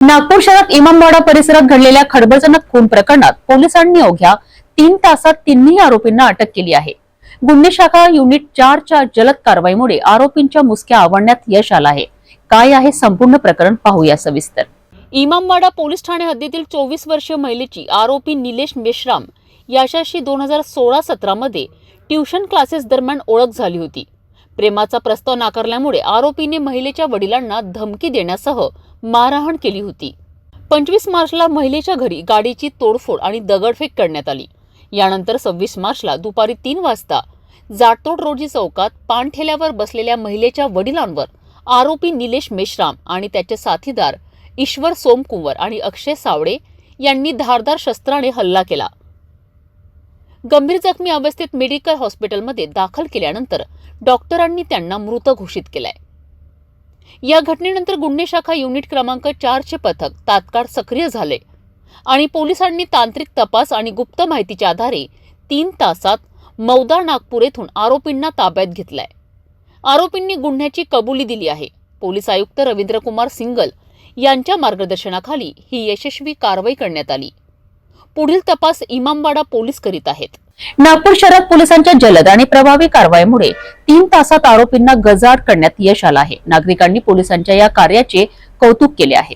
नागपूर शहरात इमामवाडा परिसरात घडलेल्या खडबडजनक खून प्रकरणात पोलिसांनी अवघ्या तीन तासात तिन्ही आरोपींना अटक केली आहे. गुन्हे शाखा युनिट चारच्या जलद कारवाईमुळे आरोपींच्या मुसक्या आवडण्यात यश आलं आहे. काय आहे संपूर्ण प्रकरण पाहूया सविस्तर. इमामवाडा पोलीस ठाणे हद्दीतील चोवीस वर्षीय महिलेची आरोपी निलेश मेश्राम याच्याशी दोन हजार सोळा सतरामध्ये ट्युशन क्लासेस दरम्यान ओळख झाली होती. प्रेमाचा प्रस्ताव नाकारल्यामुळे आरोपीने महिलेच्या वडिलांना धमकी देण्यासह मारहाण केली होती. पंचवीस मार्चला महिलेच्या घरी गाडीची तोडफोड आणि दगडफेक करण्यात आली. यानंतर सव्वीस मार्चला दुपारी तीन वाजता जाटतोड रोजी चौकात पानठेल्यावर बसलेल्या महिलेच्या वडिलांवर आरोपी निलेश मेश्राम आणि त्याचे साथीदार ईश्वर सोमकुंवर आणि अक्षय सावडे यांनी धारदार शस्त्राने हल्ला केला. गंभीर जखमी अवस्थेत मेडिकल हॉस्पिटलमध्ये दाखल केल्यानंतर डॉक्टरांनी त्यांना मृत घोषित केलाय. या घटनेनंतर गुन्हे शाखा युनिट क्रमांक चारचे पथक तात्काळ सक्रिय झाले आणि पोलिसांनी तांत्रिक तपास आणि गुप्त माहितीच्या आधारे तीन तासात मौदा नागपूर येथून आरोपींना ताब्यात घेतलाय. आरोपींनी गुन्ह्याची कबुली दिली आहे. पोलीस आयुक्त रवींद्रकुमार सिंगल यांच्या मार्गदर्शनाखाली ही यशस्वी कारवाई करण्यात आली. पुढील तपास इमामवाडा पोलीस करीत आहेत. नागपूर शहरात पोलिसांच्या जलद आणि प्रभावी कारवाईमुळे तीन तासात आरोपींना गजाड करण्यात यश आलं आहे. नागरिकांनी पोलिसांच्या या कार्याचे कौतुक केले आहे.